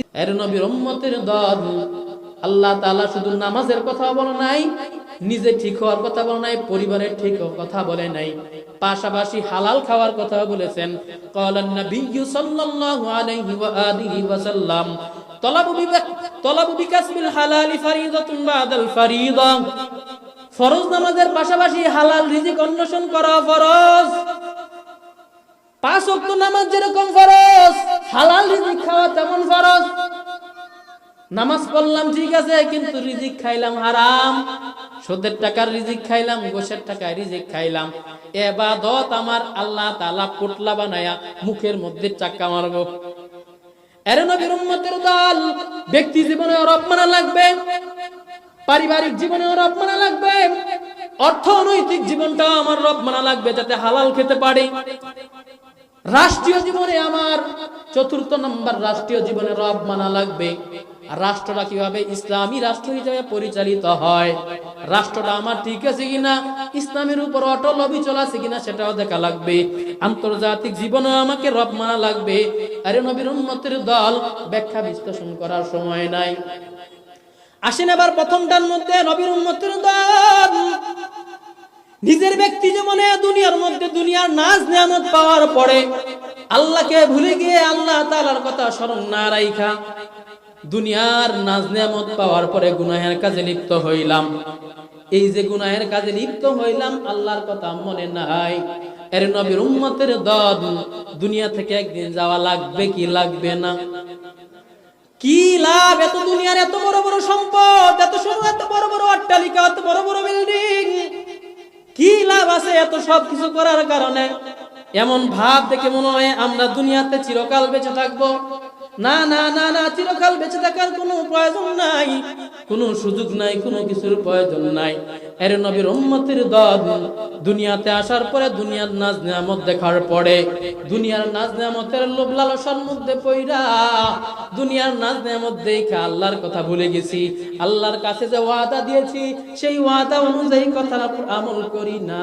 এর নবীর উম্মতের দল। আল্লাহ তাআলা শুধু নামাজের কথা বলে নাই, নিজে ঠিক হওয়ার কথা বলে নাই, পরিবারের ঠিক কথা বলে নাই। পাশাপাশি হালাল খাওয়ার কথা বলেছেন। ক্বালান নাবিয়্যু সাল্লাল্লাহু আলাইহি ওয়া আলিহি ওয়া সাল্লাম, তলাবু বিবা- তলাবু হালালি বাদাল ফরজ নামাজের পাশাপাশি হালাল রিজিক অন্বেষণ করা ফরজ। পাঁচ ওয়াক্ত নামাজ যেরকম ফরজ, হালাল রিজিক খাওয়া তেমন ফরজ। নামাজ পড়লাম ঠিক আছে, কিন্তু রিজিক খাইলাম হারাম। সুদের টাকার রিজিক খাইলাম গোশের টাকায় রিজিক খাইলাম। এবাদত আমার আল্লাহ তাআলা পোটলা বানায়া মুখের মধ্যে চাক্কা মারবো। এরে নবীর উম্মতের দল, ব্যক্তি জীবনে রব মানা লাগবে, পারিবারিক জীবনে রব মানা লাগবে, অর্থনৈতিক জীবনটা আমার রব মানা লাগবে যাতে হালাল খেতে পারি। রাষ্ট্রীয় জীবনে আমার চতুর্থ নম্বর রাষ্ট্রীয় জীবনে রব মানা লাগবে। আর রাষ্ট্রটা কীভাবে? ইসলামী রাষ্ট্র হিসেবে পরিচালিত হয়। রাষ্ট্রটা আমার ঠিক আছে কিনা? ইসলামের উপর অটল অবিচল আছে কিনা সেটাও দেখা লাগবে। আন্তর্জাতিক জীবনে আমাকে রব মানা লাগবে। আরে নবীর উন্মতের দল ব্যাখ্যা বিশ্লেষণ করার সময় নাই। আসেন আবার প্রথমটার মধ্যে নবীর উন্মতের দল। নিজের ব্যক্তি জীবনে দুনিয়ার মধ্যে দুনিয়ার নাজ নিয়ামত পাওয়ার পরে আল্লাহকে ভুলে গিয়ে আল্লাহ তালার কথা স্মরণ না রাইখা দুনিয়ার নাজ নিয়ামত পাওয়ার পরে গুনাহের কাজে লিপ্ত হইলাম। এই যে গুনাহের কাজে লিপ্ত হইলাম, আল্লাহর কথা মনে নাই। এর নবীর উম্মতের দল দুনিয়া থেকে একদিন যাওয়া লাগবে কি লাগবে না? কি লাভ? এত দুনিয়ার এত বড় বড় সম্পদ, এত এত বড় বড় অট্টালিকা, এত বড় বড় বিল্ডিং কি লাভ আছে এত সব কিছু করার কারণে? এমন ভাব দেখে মনে হয় আমরা দুনিয়াতে চিরকাল বেঁচে থাকব। না না না না, চিরকাল বেঁচে থাকার কোনো প্রয়োজন নাই। কোনো সুযোগ নাই, কোনো কিছুর প্রয়োজন নাই। এর নবীর উম্মতের দল দুনিয়াতে আসার পরে দুনিয়ার নাজ নিয়ামত দেখার পরে, দুনিয়ার নাজ নিয়ামতের লোভ লালসার মধ্যে পইরা দুনিয়ার নাজ নিয়ামত দেখে আল্লাহর কথা ভুলে গেছি। আল্লাহর কাছে যে ওয়াদা দিয়েছি, সেই ওয়াদা অনুযায়ী কথা আমল করি না।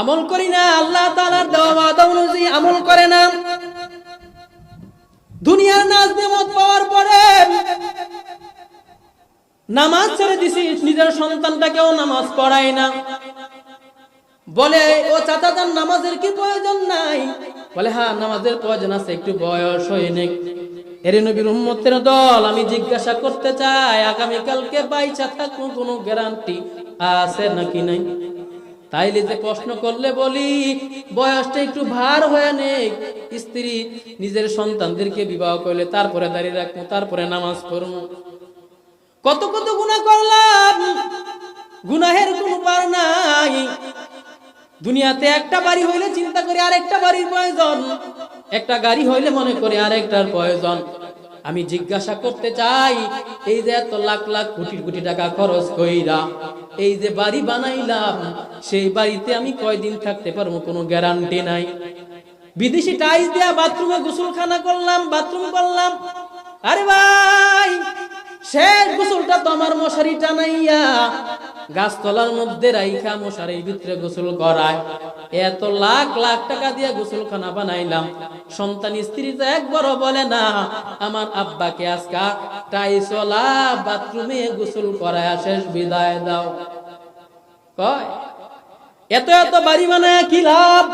আমল করি না, আল্লাহ তাআলার দেওয়া ওয়াদা অনুযায়ী আমল করে না। দুনিয়ার নাজ নিয়ামত পাওয়ার পরে নামাজ ছেড়ে দিছি, নিজের সন্তানটাকেও নামাজ পড়াই না। বলে, ও চাচা যান নামাজের কি প্রয়োজন নাই? বলে হ্যাঁ নামাজের প্রয়োজন আছে, একটু বয়স হয়নি এর নবীর উম্মতের দল, আমি জিজ্ঞাসা করতে চাই, আগামীকালকে বাইচা থাকব, কোনো গ্যারান্টি আছে নাকি নাই? তাইলে যে প্রশ্ন করলে বলি, বয়সটা একটু ভার হয়ে নেই স্ত্রী নিজের সন্তানদেরকে বিবাহ করলে তারপরে দাঁড়িয়ে রাখব, তারপরে নামাজ পড়ব। কত কত গুনাহ করলাম, গুনাহের কোনো পার নাই। দুনিয়াতে একটা বাড়ি হইলে চিন্তা করে আরেকটা বাড়ির প্রয়োজন। একটা গাড়ি হইলে মনে করে আরেকটার প্রয়োজন। আমি জিজ্ঞাসা করতে চাই, এই যে এত লাখ লাখ কোটি কোটি টাকা খরচ কইরা এই যে বাড়ি বানাইলাম, সেই বাড়িতে আমি কয়দিন থাকতে পারব কোনো গ্যারান্টি নাই। বিদেশি টাইস দেয়া বাথরুমে গোসলখানা করলাম বাথরুম করলাম। আরে ভাই, শেষ গোসলটা তো আমার মশারি টানাইয়া গাছতলার মধ্যে রাইখা মশারির ভিতরে গোসল করায়। এত লাখ লাখ টাকা দিয়ে গোসলখানা বানাইলাম। সন্তান স্ত্রী তো একবারও বলে না, আমার আব্বাকে আজকা টাইসলা বাথরুমে গোসল করায় শেষ বিদায় দাও। কয়, এত এত বাড়ি বানায় কি লাভ?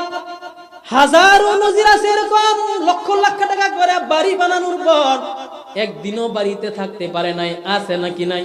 হাজারো নজির আছে এরকম লক্ষ লক্ষ টাকা করে বাড়ি বানানোর পর একদিনও বাড়িতে থাকতে পারে নাই, আছে নাকি নাই?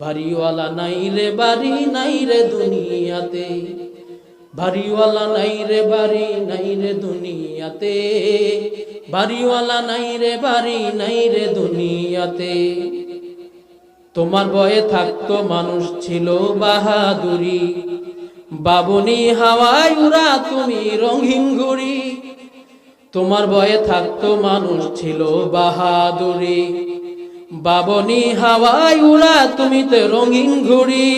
বাড়িওয়ালা নাই রে বাড়ি, নাই রে দুনিয়াতে। বাড়িওয়ালা নাই রে বাড়ি, নাই রে দুনিয়াতে। বাড়িওয়ালা নাই রে বাড়ি, নাই রে দুনিয়াতে। তোমার বয়ে থাকতো মানুষ ছিল বাহাদুরি। বাবুনি হাওয়ায় উড়া তুমি রঙিন ঘুড়ি তোমার বয়ে থাকতো মানুষ ছিল বাহাদুরি। বাবনি হাওয়ায় উড়া তুমি তো রঙিন ঘুড়ি।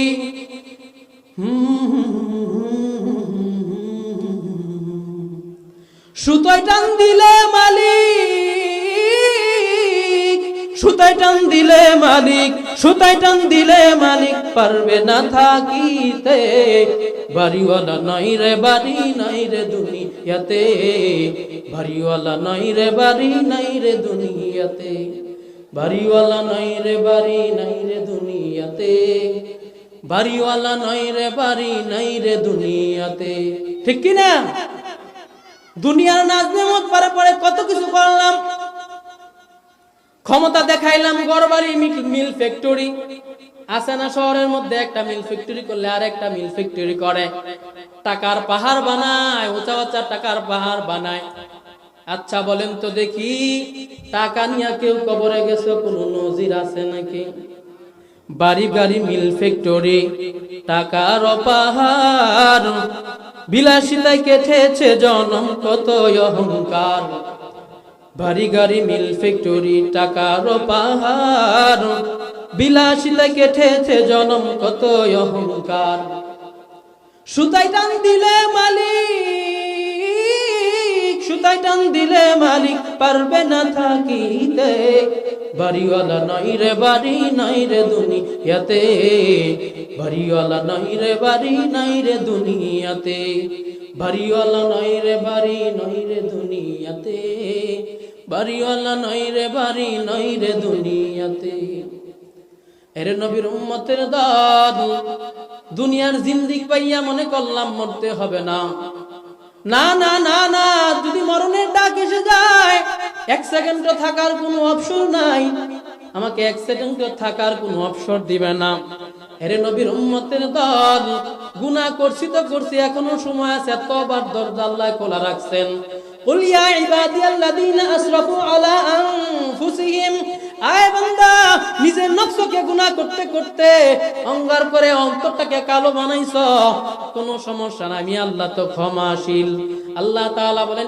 সুতোয় টান দিলে মালিক, সুতায় টান দিলে মালিক, সুতায় টান দিলে মালিক পারবে না থাকিতে। বাড়িওয়ালা নাই রে, বাড়ি নাই রে দুনিয়াতে। বাড়িওয়ালা নাই রে, বাড়ি নাই রে দুনিয়াতে। বাড়িওয়ালা নাই রে বাড়ি, নাই রে দুনিয়াতে। বাড়িওয়ালা নাই রে বাড়ি, নাই রে দুনিয়াতে। ঠিক কি না? দুনিয়ার নাচ নেমত পারে পরে কত কিছু করলাম। ক্ষমতা দেখাইলাম গড়বাড়ি মিল ফ্যাক্টরি আছে না শহরের মধ্যে একটা মিল ফ্যাক্টরি করলে আর একটা মিল ফ্যাক্টরি করে। টাকার পাহাড় বানায়, উঁচা উঁচা টাকার পাহাড় বানায়। আচ্ছা বলেন তো দেখি, টাকা নিয়ে কেউ কবরে গেছে, কোনো নজির আছে নাকি? বাড়ি গাড়ি, মিল ফ্যাক্টরি, টাকার অপাহার। বিলাসিতায় কেটেছে জনম কত অহংকার। বাড়ি গাড়ি, মিল ফ্যাক্টরি, টাকার পাহাড় বিলাসিতা কেটেছে জনম কত অহংকার। সুতাই টান দিলে মালিক সুতাই টান দিলে মালিক পারবে না থাকিতে। বাড়িওয়ালা নাই রে, বাড়ি নাই রে দুনিয়াতে। বাড়িওয়ালা নাই রে, বাড়ি নাই রে দুনিয়াতে। বাড়িওয়ালা নাই রে, বাড়ি নাই রে দুনিয়াতে। বাড়িওয়ালা নাই রে, বাড়ি নাই রে দুনিয়াতে। এরে নবীর উম্মতের দাদ, দুনিয়ার জিন্দিক পাইয়া মনে করলাম মরতে হবে না। না না না না যদি মরণের ডাক এসে যায় এক সেকেন্ড থাকার কোনো অপশন নাই আমাকে এক সেকেন্ড থাকার কোনো অপসর দিবে না এরে নবীর উম্মতের দল গুনাহ করছি তো করছি এখনো সময় আছে তবার দরজা আল্লাহ খোলা রাখছেন قل يا عبادي الذين اسرفوا على انفسهم আমি আল্লাহ ক্ষমাশীল। তাআলা বলে,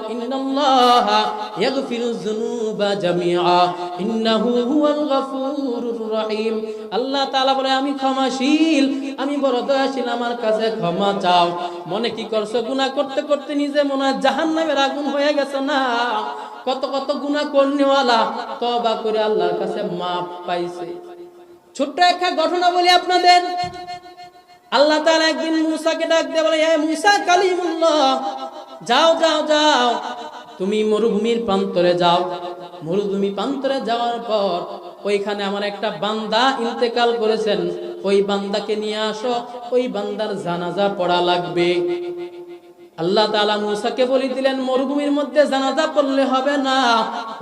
আমি ক্ষমাশীল, আমি বড় দয়াশীল, আমার কাছে ক্ষমা চাও। মনে কি করছ? গুনাহ করতে করতে নিজে মনে হয় জাহান্নামের আগুন হয়ে গেছে না? কত কত গুনাহ করনেওয়ালা তবা করে আল্লাহর কাছে মাপ পাইছে। ছোট্ট একটা ঘটনা বলি আপনাদের। আল্লাহ তাআলা একদিন মূসাকে ডাক দিয়ে বলে হে মূসা কালিমুল্লাহ, যাও যাও যাও। তুমি মরুভূমির প্রান্তরে যাও। মরুভূমি প্রান্তরে যাওয়ার পর ওইখানে আমার একটা বান্দা ইন্তেকাল করেছেন। ওই বান্দাকে নিয়ে আসো, ওই বান্দার জানাজা পড়া লাগবে। আল্লাহ তাআলা মুসাকে বলে দিলেন, মরুভূমির মধ্যে জানাজা পড়লে হবে না।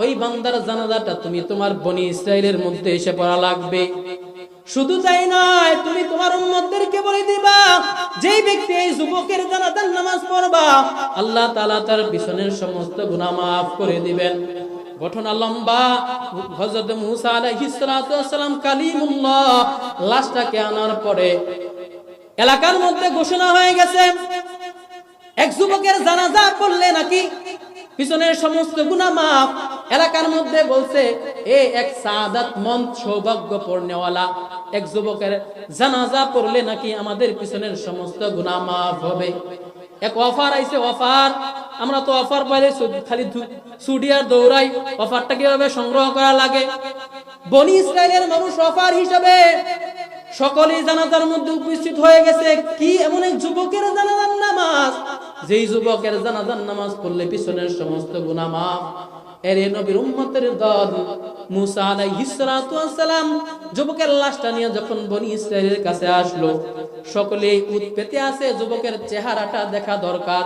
ওই বান্দার জানাজাটা তুমি তোমার বনি ইসরাইলের মধ্যে এসে পড়া লাগবে। শুধু তাই নয়, তুমি তোমার উম্মতদেরকে বলে দিবা, যেই ব্যক্তি এই যুবকের জানাজার নামাজ পড়বা, আল্লাহ তাআলা তার পিছনের সমস্ত গুনাহ মাফ করে দিবেন। ঘটনা লম্বা। মুসা লাশটাকে আনার পরে এলাকার মধ্যে ঘোষণা হয়ে গেছে এক যুবকের জানাজা পড়লে নাকি? পিছনের সমস্ত গুনাহ মাফ এলাকার মধ্যে বলছে, এ এক সাদাত মন সৌভাগ্য পড়নেওয়ালা এক যুবকের জানাজা পড়লে নাকি আমাদের পিছনের সমস্ত গুনাহ মাফ হবে? এক অফার আইছে, অফার, আমরা তো অফার পাইলে খালি সুডিয়ার দৌড়াই, অফারটা কীভাবে সংগ্রহ করা লাগে? বনি ইসরায়েলের মানুষ অফার হিসাবে সকলেই জানাজার মধ্যে উপস্থিত হয়ে গেছে। কি এমন এক যুবকের জানাজার নামাজ? যেই যুবকের জানাজান নামাজ পড়লে পিছনের সমস্ত গুনাহ মাফ। এরে নবীর উম্মতের দল, মুসা আলাইহিস সালাতু সালাম যুবকের লাশটা নিয়ে যখন বনি ইসরাঈলের কাছে আসলো সকলে উৎপেতে আছে, যুবকের চেহারাটা দেখা দরকার।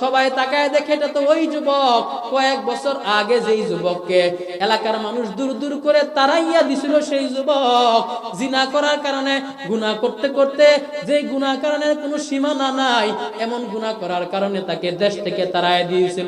সবাই তাকায় দেখে, এটা তো ওই যুবক। কয়েক বছর আগে যেই যুবককে এলাকার মানুষ দূর দূর করে তারাইয়া দিছিল সেই যুবক, জিনা করার কারণে গুণা করতে করতে যে গুণা কারণে কোনো সীমানা নাই, এমন গুণা করার কারণে তাকে দেশ থেকে তারাই দিয়েছিল।